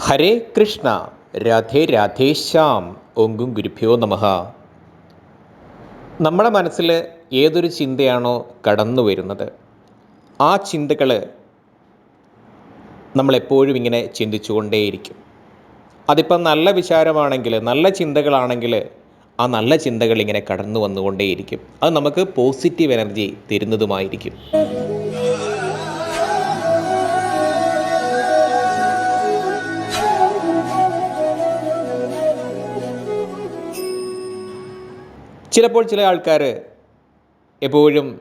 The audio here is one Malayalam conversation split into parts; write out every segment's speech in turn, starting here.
ഹരേ കൃഷ്ണ രാധേ രാധേ ശ്യാം ഓങ്കും ഗുരുഭ്യോ നമ. നമ്മുടെ മനസ്സിൽ ഏതൊരു ചിന്തയാണോ കടന്നു വരുന്നത്? ആ ചിന്തകൾ നമ്മളെപ്പോഴും ഇങ്ങനെ ചിന്തിച്ചുകൊണ്ടേയിരിക്കും. അതിപ്പം നല്ല വിചാരമാണെങ്കിൽ നല്ല ചിന്തകളാണെങ്കിൽ ആ നല്ല ചിന്തകൾ ഇങ്ങനെ കടന്നു വന്നുകൊണ്ടേയിരിക്കും. അത് നമുക്ക് പോസിറ്റീവ് എനർജി തരുന്നതുമായിരിക്കും. ചിലപ്പോൾ ചില ആൾക്കാർ എപ്പോഴും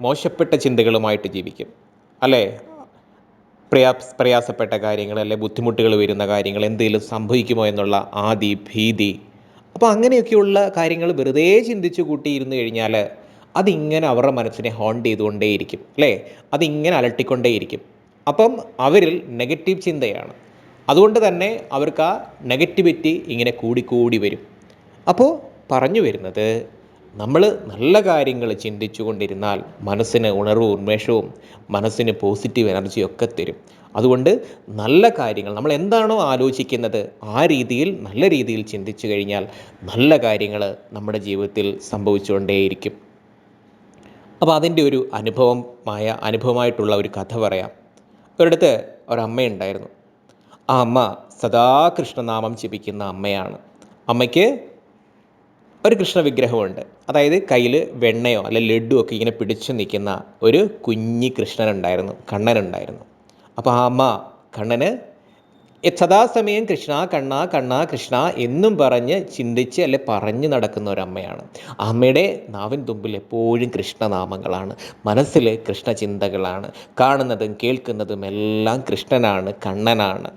മോശപ്പെട്ട ചിന്തകളുമായിട്ട് ജീവിക്കും. അല്ലേ? പ്രയാ പ്രയാസപ്പെട്ട കാര്യങ്ങൾ അല്ലെ ബുദ്ധിമുട്ടുകൾ വരുന്ന കാര്യങ്ങൾ എന്തെങ്കിലും സംഭവിക്കുമോ എന്നുള്ള ആദി ഭീതി. അപ്പോൾ അങ്ങനെയൊക്കെയുള്ള കാര്യങ്ങൾ വെറുതെ ചിന്തിച്ചു കൂട്ടിയിരുന്നു കഴിഞ്ഞാൽ അതിങ്ങനെ അവരുടെ മനസ്സിനെ ഹോണ്ട് ചെയ്തുകൊണ്ടേയിരിക്കും. അല്ലേ? അതിങ്ങനെ അലട്ടിക്കൊണ്ടേയിരിക്കും. അപ്പം അവരിൽ നെഗറ്റീവ് ചിന്തയാണ്. അതുകൊണ്ട് തന്നെ അവർക്ക് ആ നെഗറ്റിവിറ്റി ഇങ്ങനെ കൂടിക്കൂടി വരും. അപ്പോൾ പറഞ്ഞു വരുന്നത് നമ്മൾ നല്ല കാര്യങ്ങൾ ചിന്തിച്ചു കൊണ്ടിരുന്നാൽ മനസ്സിന് ഉണർവും ഉന്മേഷവും മനസ്സിന് പോസിറ്റീവ് എനർജിയൊക്കെ തരും. അതുകൊണ്ട് നല്ല കാര്യങ്ങൾ നമ്മൾ എന്താണോ ആലോചിക്കുന്നത് ആ രീതിയിൽ നല്ല രീതിയിൽ ചിന്തിച്ചു കഴിഞ്ഞാൽ നല്ല കാര്യങ്ങൾ നമ്മുടെ ജീവിതത്തിൽ സംഭവിച്ചുകൊണ്ടേയിരിക്കും. അപ്പോൾ അതിന്റെ ഒരു അനുഭവമായ അനുഭവമായിട്ടുള്ള ഒരു കഥ പറയാം. ഒരിടത്ത് ഒരമ്മയുണ്ടായിരുന്നു. ആ അമ്മ സദാ കൃഷ്ണനാമം ജപിക്കുന്ന അമ്മയാണ്. അമ്മയ്ക്ക് ഒരു കൃഷ്ണ വിഗ്രഹമുണ്ട് അതായത് കയ്യിൽ വെണ്ണയോ അല്ലെ ലഡു ഒക്കെ ഇങ്ങനെ പിടിച്ചു നിൽക്കുന്ന ഒരു കുഞ്ഞി കൃഷ്ണനുണ്ടായിരുന്നു കണ്ണനുണ്ടായിരുന്നു. അപ്പോൾ ആ അമ്മ കണ്ണന് സദാസമയം കൃഷ്ണ കണ്ണ കണ്ണ കൃഷ്ണ എന്നും പറഞ്ഞ് ചിന്തിച്ച് അല്ലെ പറഞ്ഞു നടക്കുന്ന ഒരമ്മയാണ് അമ്മയുടെ നാവിൻ തുമ്പിൽ എപ്പോഴും കൃഷ്ണനാമങ്ങളാണ്. മനസ്സിൽ കൃഷ്ണചിന്തകളാണ്. കാണുന്നതും കേൾക്കുന്നതും എല്ലാം കൃഷ്ണനാണ് കണ്ണനാണ്.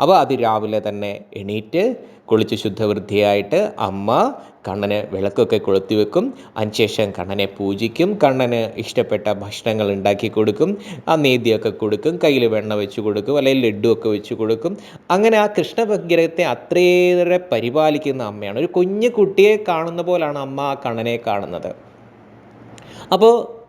അപ്പോൾ അത് രാവിലെ തന്നെ എണീറ്റ് കുളിച്ച് ശുദ്ധവൃത്തിയായിട്ട് അമ്മ കണ്ണന് വിളക്കൊക്കെ കൊളുത്തി വെക്കും. അതിനുശേഷം കണ്ണനെ പൂജിക്കും. കണ്ണന് ഇഷ്ടപ്പെട്ട ഭക്ഷണങ്ങൾ ഉണ്ടാക്കി കൊടുക്കും. ആ നീതിയൊക്കെ കൊടുക്കും. കയ്യിൽ വെണ്ണ വെച്ച് കൊടുക്കും. അല്ലെങ്കിൽ ലഡുവൊക്കെ വെച്ച് കൊടുക്കും. അങ്ങനെ ആ കൃഷ്ണവിഗ്രഹത്തെ അത്രയേറെ പരിപാലിക്കുന്ന അമ്മയാണ്. ഒരു കുഞ്ഞു കുട്ടിയെ കാണുന്ന പോലാണ് അമ്മ ആ കണ്ണനെ കാണുന്നത്. അപ്പോൾ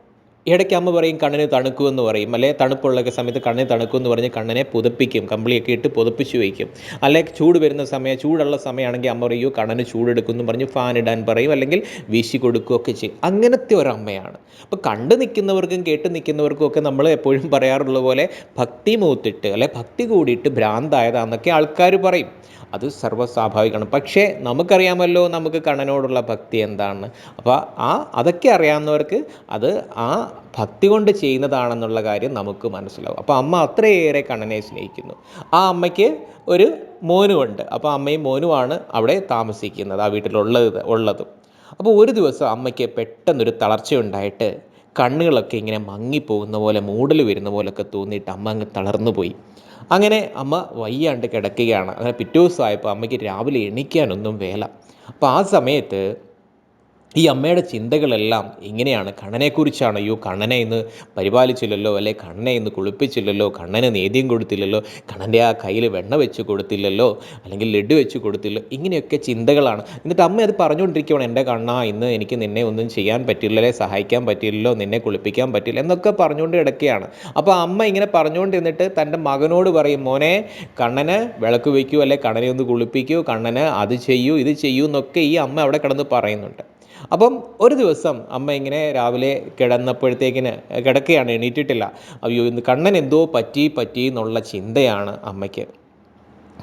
ഇടയ്ക്ക് അമ്മ പറയും കണ്ണിന് തണുക്കുമെന്ന് പറയും. അല്ലെ? തണുപ്പുള്ള സമയത്ത് കണ്ണിന് തണുക്കുമെന്ന് പറഞ്ഞ് കണ്ണിനെ പുതപ്പിക്കും. കമ്പിളിയൊക്കെ ഇട്ട് പുതപ്പിച്ച് വയ്ക്കും. അല്ലെ? ചൂട് വരുന്ന സമയം ചൂടുള്ള സമയമാണെങ്കിൽ അമ്മ പറയൂ കണ്ണിന് ചൂടെടുക്കുമെന്ന് പറഞ്ഞ് ഫാൻ ഇടാൻ പറയും അല്ലെങ്കിൽ വീശി കൊടുക്കുകയൊക്കെ ചെയ്യും. അങ്ങനത്തെ ഒരമ്മയാണ്. അപ്പോൾ കണ്ടു നിൽക്കുന്നവർക്കും കേട്ട് നിൽക്കുന്നവർക്കും ഒക്കെ നമ്മൾ എപ്പോഴും പറയാറുള്ള പോലെ ഭക്തി മൂത്തിട്ട് അല്ലെ? ഭക്തി കൂടിയിട്ട് ഭ്രാന്തായതാന്നൊക്കെ ആൾക്കാർ പറയും. അത് സർവസ്വാഭാവികമാണ്. പക്ഷേ നമുക്കറിയാമല്ലോ നമുക്ക് കണ്ണനോടുള്ള ഭക്തി എന്താണ്. അപ്പോൾ ആ അതൊക്കെ അറിയാവുന്നവർക്ക് അത് ആ ഭക്തി കൊണ്ട് ചെയ്യുന്നതാണെന്നുള്ള കാര്യം നമുക്ക് മനസ്സിലാവും. അപ്പോൾ അമ്മ അത്രയേറെ കണ്ണനെ സ്നേഹിക്കുന്നു. ആ അമ്മയ്ക്ക് ഒരു മോനുമുണ്ട് അപ്പോൾ അമ്മയും മോനുമാണ് അവിടെ താമസിക്കുന്നത് ആ വീട്ടിലുള്ളത് ഉള്ളതും. അപ്പോൾ ഒരു ദിവസം അമ്മയ്ക്ക് പെട്ടെന്നൊരു തളർച്ചയുണ്ടായിട്ട് കണ്ണുകളൊക്കെ ഇങ്ങനെ മങ്ങിപ്പോകുന്ന പോലെ മൂടൽ വരുന്ന പോലൊക്കെ തോന്നിയിട്ട് അമ്മ അങ്ങ് തളർന്നു പോയി അങ്ങനെ അമ്മ വയ്യാണ്ട് കിടക്കുകയാണ്. അങ്ങനെ പിറ്റേ ദിവസമായപ്പോൾ അമ്മയ്ക്ക് രാവിലെ എണീക്കാനൊന്നും വേല. അപ്പോൾ ആ സമയത്ത് ഈ അമ്മയുടെ ചിന്തകളെല്ലാം ഇങ്ങനെയാണ്. കണ്ണനെക്കുറിച്ചാണ് അയ്യോ കണ്ണനെ ഇന്ന് പരിപാലിച്ചില്ലല്ലോ അല്ലെ? കണ്ണനെ ഇന്ന് കുളിപ്പിച്ചില്ലല്ലോ? കണ്ണന് നേദ്യം കൊടുത്തില്ലല്ലോ? കണ്ണന്റെ ആ കയ്യിൽ വെണ്ണ വെച്ച് കൊടുത്തില്ലല്ലോ? അല്ലെങ്കിൽ ലഡു വെച്ച് കൊടുത്തില്ലോ? ഇങ്ങനെയൊക്കെ ചിന്തകളാണ്. എന്നിട്ട് അമ്മ അത് പറഞ്ഞുകൊണ്ടിരിക്കുകയാണ് എന്റെ കണ്ണ ഇന്ന് എനിക്ക് നിന്നെ ഒന്നും ചെയ്യാൻ പറ്റില്ലല്ലേ സഹായിക്കാൻ പറ്റില്ലല്ലോ? നിന്നെ കുളിപ്പിക്കാൻ പറ്റില്ല? എന്നൊക്കെ പറഞ്ഞുകൊണ്ട് കിടക്കുകയാണ്. അപ്പോൾ അമ്മ ഇങ്ങനെ പറഞ്ഞുകൊണ്ടിരുന്നിട്ട് തന്റെ മകനോട് പറയും മോനെ കണ്ണന് വിളക്ക് വയ്ക്കൂ അല്ലെ? കണ്ണനെ ഒന്ന് കുളിപ്പിക്കൂ. കണ്ണന് അത് ചെയ്യൂ ഇത് ചെയ്യൂ എന്നൊക്കെ ഈ അമ്മ അവിടെ കിടന്ന് പറയുന്നുണ്ട്. അപ്പം ഒരു ദിവസം അമ്മ ഇങ്ങനെ രാവിലെ കിടന്നപ്പോഴത്തേക്കിന് കിടക്കുകയാണ് എണീറ്റിട്ടില്ല. അയ്യോ ഇന്ന് കണ്ണൻ എന്തോ പറ്റി പറ്റി എന്നുള്ള ചിന്തയാണ് അമ്മയ്ക്ക്.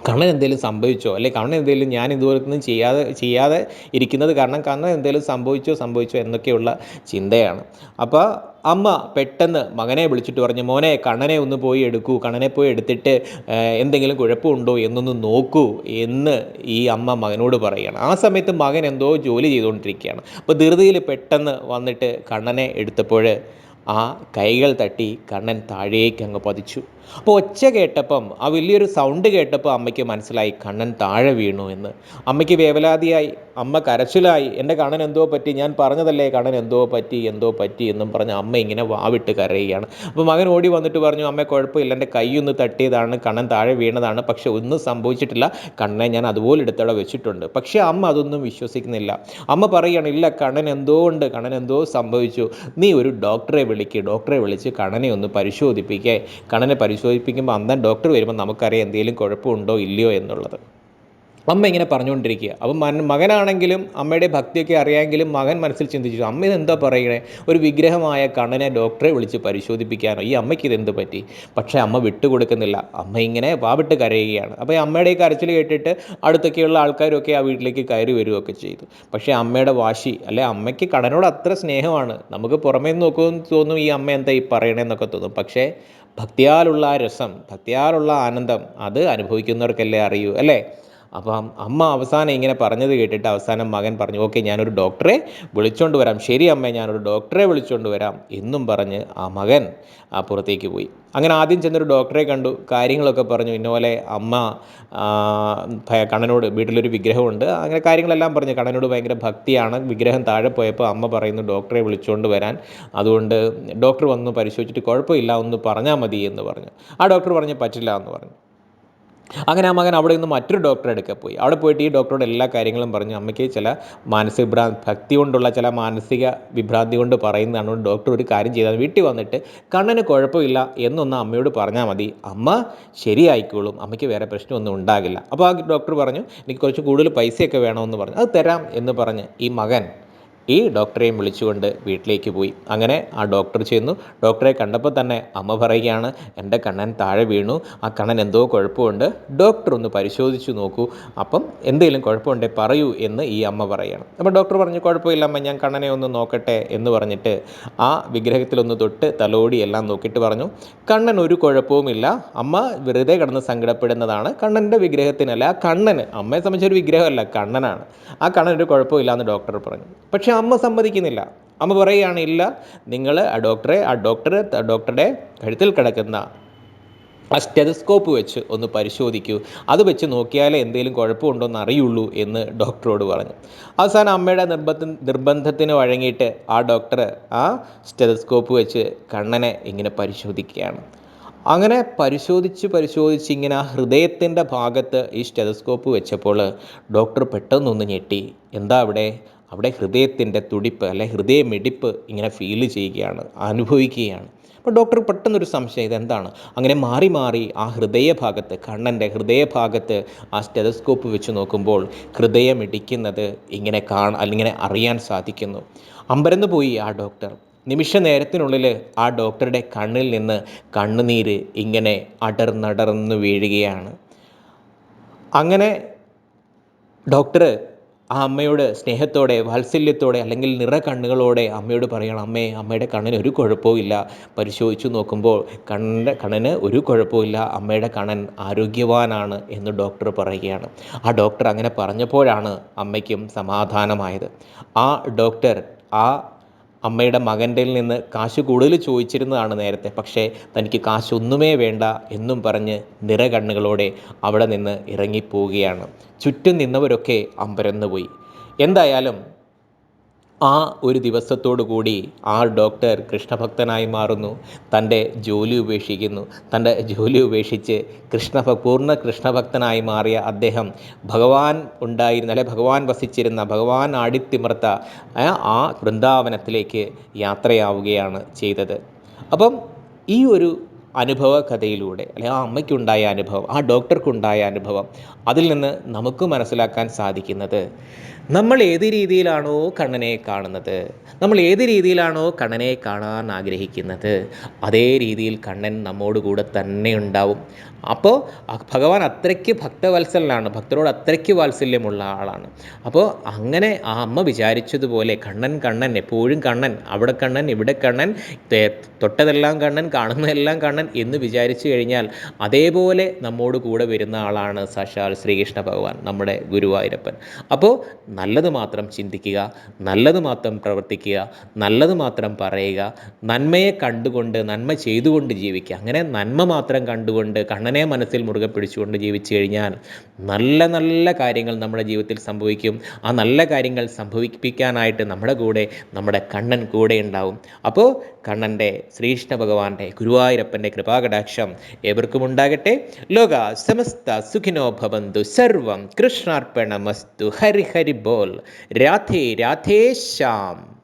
കണ്ണൻ എന്തെങ്കിലും സംഭവിച്ചോ? അല്ലെ കണ്ണൻ എന്തെങ്കിലും ഞാൻ ഇതുപോലെ ഒന്നും ചെയ്യാതെ ചെയ്യാതെ ഇരിക്കുന്നത് കാരണം കണ്ണൻ എന്തെങ്കിലും സംഭവിച്ചോ സംഭവിച്ചോ എന്നൊക്കെയുള്ള ചിന്തയാണ്. അപ്പോൾ അമ്മ പെട്ടെന്ന് മകനെ വിളിച്ചിട്ട് പറഞ്ഞു മോനെ കണ്ണനെ ഒന്ന് പോയി എടുക്കൂ കണ്ണനെ പോയി എടുത്തിട്ട് എന്തെങ്കിലും കുഴപ്പമുണ്ടോ എന്നൊന്ന് നോക്കൂ എന്ന് ഈ അമ്മ മകനോട് പറയുകയാണ് ആ സമയത്ത് മകൻ എന്തോ ജോലി ചെയ്തുകൊണ്ടിരിക്കുകയാണ്. അപ്പോൾ ധൃതിയിൽ പെട്ടെന്ന് വന്നിട്ട് കണ്ണനെ എടുത്തപ്പോൾ ആ കൈകൾ തട്ടി കണ്ണൻ താഴേക്ക് അങ്ങ് പതിച്ചു. അപ്പോൾ ഒച്ച കേട്ടപ്പം ആ വലിയൊരു സൗണ്ട് കേട്ടപ്പോൾ അമ്മയ്ക്ക് മനസ്സിലായി കണ്ണൻ താഴെ വീണു എന്ന്. അമ്മയ്ക്ക് വേവലാതിയായി. അമ്മ കരച്ചിലായി. എന്റെ കണ്ണൻ എന്തോ പറ്റി? ഞാൻ പറഞ്ഞതല്ലേ കണ്ണൻ എന്തോ പറ്റി എന്തോ പറ്റി എന്നും പറഞ്ഞ് അമ്മ ഇങ്ങനെ വാവിട്ട് കരയുകയാണ്. അപ്പോൾ മകൻ ഓടി വന്നിട്ട് പറഞ്ഞു അമ്മ കുഴപ്പമില്ല. എന്റെ കൈയൊന്ന് തട്ടിയതാണ്. കണ്ണൻ താഴെ വീണതാണ്. പക്ഷേ ഒന്നും സംഭവിച്ചിട്ടില്ല. കണ്ണനെ ഞാൻ അതുപോലെ എടുത്തവിടെ വെച്ചിട്ടുണ്ട്. പക്ഷേ അമ്മ അതൊന്നും വിശ്വസിക്കുന്നില്ല. അമ്മ പറയുകയാണ് ഇല്ല കണ്ണൻ എന്തോ ഉണ്ട്. കണ്ണൻ എന്തോ സംഭവിച്ചു. നീ ഒരു ഡോക്ടറെ വിളി വിളിക്ക് ഡോക്ടറെ വിളിച്ച് കണനെ ഒന്ന് പരിശോധിപ്പിക്കുക കണനെ പരിശോധിപ്പിക്കുമ്പോൾ അന്നേരം ഡോക്ടർ വരുമ്പോൾ നമുക്കറിയാം എന്തെങ്കിലും കുഴപ്പമുണ്ടോ ഇല്ലയോ എന്നുള്ളത്. അമ്മ ഇങ്ങനെ പറഞ്ഞുകൊണ്ടിരിക്കുക. അപ്പം മൻ മകനാണെങ്കിലും അമ്മയുടെ ഭക്തിയൊക്കെ അറിയാമെങ്കിലും മകൻ മനസ്സിൽ ചിന്തിച്ചു അമ്മ ഇതെന്താ പറയണേ? ഒരു വിഗ്രഹമായ കണ്ണനെ ഡോക്ടറെ വിളിച്ച് പരിശോധിപ്പിക്കാനോ? ഈ അമ്മയ്ക്ക് ഇതെന്ത് പറ്റി? പക്ഷേ അമ്മ വിട്ടുകൊടുക്കുന്നില്ല. അമ്മ ഇങ്ങനെ വാവിട്ട് കരയുകയാണ്. അപ്പോൾ ഈ അമ്മയുടെ ഈ കരച്ചിൽ കേട്ടിട്ട് അടുത്തൊക്കെയുള്ള ആൾക്കാരൊക്കെ ആ വീട്ടിലേക്ക് കയറി വരികയൊക്കെ ചെയ്തു. പക്ഷേ അമ്മയുടെ വാശി അല്ലെ അമ്മയ്ക്ക് കടനോട് അത്ര സ്നേഹമാണ്. നമുക്ക് പുറമേ നോക്കുമെന്ന് തോന്നും ഈ അമ്മ എന്താ ഈ പറയണേന്നൊക്കെ തോന്നും. പക്ഷേ ഭക്തിയാലുള്ള രസം ഭക്തിയാലുള്ള ആനന്ദം അത് അനുഭവിക്കുന്നവർക്കല്ലേ അറിയൂ അല്ലേ? അപ്പം അമ്മ അവസാനം ഇങ്ങനെ പറഞ്ഞത് കേട്ടിട്ട് അവസാനം മകൻ പറഞ്ഞു ഓക്കെ ഞാനൊരു ഡോക്ടറെ വിളിച്ചുകൊണ്ട് വരാം. ശരി അമ്മ ഞാനൊരു ഡോക്ടറെ വിളിച്ചുകൊണ്ട് വരാം എന്നും പറഞ്ഞ് ആ മകൻ ആ പുറത്തേക്ക് പോയി. അങ്ങനെ ആദ്യം ചെന്നൊരു ഡോക്ടറെ കണ്ടു. കാര്യങ്ങളൊക്കെ പറഞ്ഞു. ഇന്നപോലെ അമ്മ കണ്ണനോട് വീട്ടിലൊരു വിഗ്രഹമുണ്ട്. അങ്ങനെ കാര്യങ്ങളെല്ലാം പറഞ്ഞു. കണ്ണനോട് ഭയങ്കര ഭക്തിയാണ്. വിഗ്രഹം താഴെ പോയപ്പോൾ അമ്മ പറയുന്നു ഡോക്ടറെ വിളിച്ചുകൊണ്ട് വരാൻ. അതുകൊണ്ട് ഡോക്ടർ വന്ന് പരിശോധിച്ചിട്ട് കുഴപ്പമില്ല ഒന്ന് പറഞ്ഞാൽ മതി എന്ന് പറഞ്ഞു. ആ ഡോക്ടർ പറഞ്ഞ് പറ്റില്ല എന്ന് പറഞ്ഞു. അങ്ങനെ ആ മകൻ അവിടെ നിന്ന് മറ്റൊരു ഡോക്ടറെ എടുക്കാൻ പോയി. അവിടെ പോയിട്ട് ഈ ഡോക്ടറോട് എല്ലാ കാര്യങ്ങളും പറഞ്ഞു. അമ്മയ്ക്ക് ചില മാനസിക വിഭ്രാ ഭക്തി കൊണ്ടുള്ള ചില മാനസിക വിഭ്രാന്തി കൊണ്ട് പറയുന്നതാണ് ഡോക്ടർ ഒരു കാര്യം ചെയ്താൽ വീട്ടിൽ വന്നിട്ട് കണ്ണന് കുഴപ്പമില്ല എന്നൊന്ന് അമ്മയോട് പറഞ്ഞാൽ മതി. അമ്മ ശരിയായിക്കോളും. അമ്മയ്ക്ക് വേറെ പ്രശ്നമൊന്നും ഉണ്ടാകില്ല. അപ്പോൾ ആ ഡോക്ടർ പറഞ്ഞു എനിക്ക് കുറച്ച് കൂടുതൽ പൈസയൊക്കെ വേണമെന്ന് പറഞ്ഞു. അത് തരാം എന്ന് പറഞ്ഞ് ഈ മകൻ ഈ ഡോക്ടറെയും വിളിച്ചുകൊണ്ട് വീട്ടിലേക്ക് പോയി. അങ്ങനെ ആ ഡോക്ടർ ചെയ്യുന്നു ഡോക്ടറെ കണ്ടപ്പോൾ തന്നെ അമ്മ പറയുകയാണ് എന്റെ കണ്ണൻ താഴെ വീണു. ആ കണ്ണൻ എന്തോ കുഴപ്പമുണ്ട്. ഡോക്ടർ ഒന്ന് പരിശോധിച്ചു നോക്കൂ. അപ്പം എന്തെങ്കിലും കുഴപ്പമുണ്ടേ പറയൂ എന്ന് ഈ അമ്മ പറയുകയാണ് അപ്പോൾ ഡോക്ടർ പറഞ്ഞു കുഴപ്പമില്ല അമ്മ ഞാൻ കണ്ണനെ ഒന്ന് നോക്കട്ടെ എന്ന് പറഞ്ഞിട്ട് ആ വിഗ്രഹത്തിലൊന്ന് തൊട്ട് തലോടി എല്ലാം നോക്കിയിട്ട് പറഞ്ഞു കണ്ണൻ ഒരു കുഴപ്പവുമില്ല. അമ്മ വെറുതെ കിടന്ന് സങ്കടപ്പെടുന്നതാണ്. കണ്ണന്റെ വിഗ്രഹത്തിനല്ല ആ കണ്ണന് അമ്മയെ സംബന്ധിച്ചൊരു വിഗ്രഹമല്ല കണ്ണനാണ്. ആ കണ്ണൻ ഒരു കുഴപ്പമില്ല എന്ന് ഡോക്ടർ പറഞ്ഞു. പക്ഷേ അമ്മ സമ്മതിക്കുന്നില്ല. അമ്മ പറയുകയാണ് ഇല്ല നിങ്ങൾ ആ ഡോക്ടറെ ആ ഡോക്ടർ ഡോക്ടറുടെ കഴുത്തിൽ കിടക്കുന്ന ആ സ്റ്റെതസ്കോപ്പ് വെച്ച് ഒന്ന് പരിശോധിക്കൂ. അത് വെച്ച് നോക്കിയാലേ എന്തെങ്കിലും കുഴപ്പമുണ്ടോ എന്ന് അറിയുള്ളൂ എന്ന് ഡോക്ടറോട് പറഞ്ഞു. അവസാനം അമ്മയുടെ നിർബന്ധ നിർബന്ധത്തിന് വഴങ്ങിയിട്ട് ആ ഡോക്ടർ ആ സ്റ്റെതസ്കോപ്പ് വെച്ച് കണ്ണനെ ഇങ്ങനെ പരിശോധിക്കുകയാണ്. അങ്ങനെ പരിശോധിച്ച് പരിശോധിച്ച് ഇങ്ങനെ ആ ഹൃദയത്തിന്റെ ഭാഗത്ത് ഈ സ്റ്റെതസ്കോപ്പ് വെച്ചപ്പോൾ ഡോക്ടർ പെട്ടെന്നൊന്ന് ഞെട്ടി. എന്താ അവിടെ? അവിടെ ഹൃദയത്തിന്റെ തുടിപ്പ് അല്ലെ ഹൃദയമിടിപ്പ് ഇങ്ങനെ ഫീൽ ചെയ്യുകയാണ് അനുഭവിക്കുകയാണ്. അപ്പോൾ ഡോക്ടർ പെട്ടെന്നൊരു സംശയം ഇതെന്താണ്? അങ്ങനെ മാറി മാറി ആ ഹൃദയഭാഗത്ത് കണ്ണന്റെ ഹൃദയഭാഗത്ത് ആ സ്റ്റെതസ്കോപ്പ് വെച്ച് നോക്കുമ്പോൾ ഹൃദയമിടിക്കുന്നത് ഇങ്ങനെ കാണാൻ അല്ലെങ്കിൽ അറിയാൻ സാധിക്കുന്നു. അമ്പരന്ന് പോയി ആ ഡോക്ടർ നിമിഷ നേരത്തിനുള്ളിൽ ആ ഡോക്ടറുടെ കണ്ണിൽ നിന്ന് കണ്ണുനീര് ഇങ്ങനെ അടർന്നടർന്ന് വീഴുകയാണ്. അങ്ങനെ ഡോക്ടർ ആ അമ്മയോട് സ്നേഹത്തോടെ വാത്സല്യത്തോടെ അല്ലെങ്കിൽ നിറ കണ്ണുകളോടെ അമ്മയോട് പറയണം അമ്മേ അമ്മയുടെ കണ്ണിന് ഒരു കുഴപ്പവുമില്ല പരിശോധിച്ചു നോക്കുമ്പോൾ കണ്ണിന്റെ കണ്ണിന് ഒരു കുഴപ്പമില്ല അമ്മയുടെ കണ്ണൻ ആരോഗ്യവാനാണ് എന്ന് ഡോക്ടർ പറയുകയാണ്. ആ ഡോക്ടർ അങ്ങനെ പറഞ്ഞപ്പോഴാണ് അമ്മയ്ക്കും സമാധാനമായത്. ആ ഡോക്ടർ ആ അമ്മയുടെ മകന്റെ നിന്ന് കാശ് കൂടുതൽ ചോദിച്ചിരുന്നതാണ് നേരത്തെ. പക്ഷേ തനിക്ക് കാശൊന്നുമേ വേണ്ട എന്നും പറഞ്ഞ് നിറകണ്ണുകളോടെ അവിടെ നിന്ന് ഇറങ്ങിപ്പോവുകയാണ്. ചുറ്റും നിന്നവരൊക്കെ അമ്പരന്നുപോയി. എന്തായാലും ആ ഒരു ദിവസത്തോടു കൂടി ആ ഡോക്ടർ കൃഷ്ണഭക്തനായി മാറുന്നു. തന്റെ ജോലി ഉപേക്ഷിക്കുന്നു. തന്റെ ജോലി ഉപേക്ഷിച്ച് കൃഷ്ണഭ പൂർണ കൃഷ്ണഭക്തനായി മാറിയ അദ്ദേഹം ഭഗവാൻ ഉണ്ടായിരുന്ന അല്ലെ ഭഗവാൻ വസിച്ചിരുന്ന ഭഗവാൻ ആടിത്തിമർത്ത ആ വൃന്ദാവനത്തിലേക്ക് യാത്രയാവുകയാണ് ചെയ്തത്. അപ്പം ഈ ഒരു അനുഭവ കഥയിലൂടെ അല്ലെങ്കിൽ ആ അമ്മയ്ക്കുണ്ടായ അനുഭവം ആ ഡോക്ടർക്കുണ്ടായ അനുഭവം അതിൽ നിന്ന് നമുക്ക് മനസ്സിലാക്കാൻ സാധിക്കുന്നത് നമ്മൾ ഏത് രീതിയിലാണോ കണ്ണനെ കാണുന്നത് നമ്മൾ ഏത് രീതിയിലാണോ കണ്ണനെ കാണാൻ ആഗ്രഹിക്കുന്നത് അതേ രീതിയിൽ കണ്ണൻ നമ്മോട് കൂടെ തന്നെ ഉണ്ടാവും. അപ്പോൾ ഭഗവാൻ അത്രയ്ക്ക് ഭക്തവത്സലനാണ്. ഭക്തരോട് അത്രയ്ക്ക് വാത്സല്യമുള്ള ആളാണ്. അപ്പോൾ അങ്ങനെ ആ അമ്മ വിചാരിച്ചതുപോലെ കണ്ണൻ കണ്ണൻ എപ്പോഴും കണ്ണൻ അവിടെ കണ്ണൻ ഇവിടെ കണ്ണൻ തൊട്ടതെല്ലാം കണ്ണൻ കാണുന്നതെല്ലാം കണ്ണൻ എന്ന് വിചാരിച്ചു കഴിഞ്ഞാൽ അതേപോലെ നമ്മോട് കൂടെ വരുന്ന ആളാണ് സാക്ഷാൽ ശ്രീകൃഷ്ണ ഭഗവാൻ നമ്മുടെ ഗുരുവായൂരപ്പൻ. അപ്പോൾ നല്ലത് മാത്രം ചിന്തിക്കുക നല്ലത് മാത്രം പ്രവർത്തിക്കുക നല്ലത് മാത്രം പറയുക നന്മയെ കണ്ടുകൊണ്ട് നന്മ ചെയ്തുകൊണ്ട് ജീവിക്കുക. അങ്ങനെ നന്മ മാത്രം കണ്ടുകൊണ്ട് കണ്ണനെ മനസ്സിൽ മുറുകെ പിടിച്ചുകൊണ്ട് ജീവിച്ചു കഴിഞ്ഞാൽ നല്ല നല്ല കാര്യങ്ങൾ നമ്മുടെ ജീവിതത്തിൽ സംഭവിക്കും. ആ നല്ല കാര്യങ്ങൾ സംഭവിപ്പിക്കാനായിട്ട് നമ്മുടെ കൂടെ നമ്മുടെ കണ്ണൻ കൂടെ ഉണ്ടാവും. അപ്പോൾ കണ്ണന്റെ ശ്രീകൃഷ്ണ ഭഗവാന്റെ ഗുരുവായൂരപ്പന്റെ കൃപാകടാക്ഷം ഏവർക്കും ഉണ്ടാകട്ടെ. ലോക സമസ്ത സുഖിനോ ഭവന്തു. സർവം കൃഷ്ണാർപ്പണമസ്തു. ഹരി ഹരി ബോൾ. രാധേ രാധേ ശ്യാം.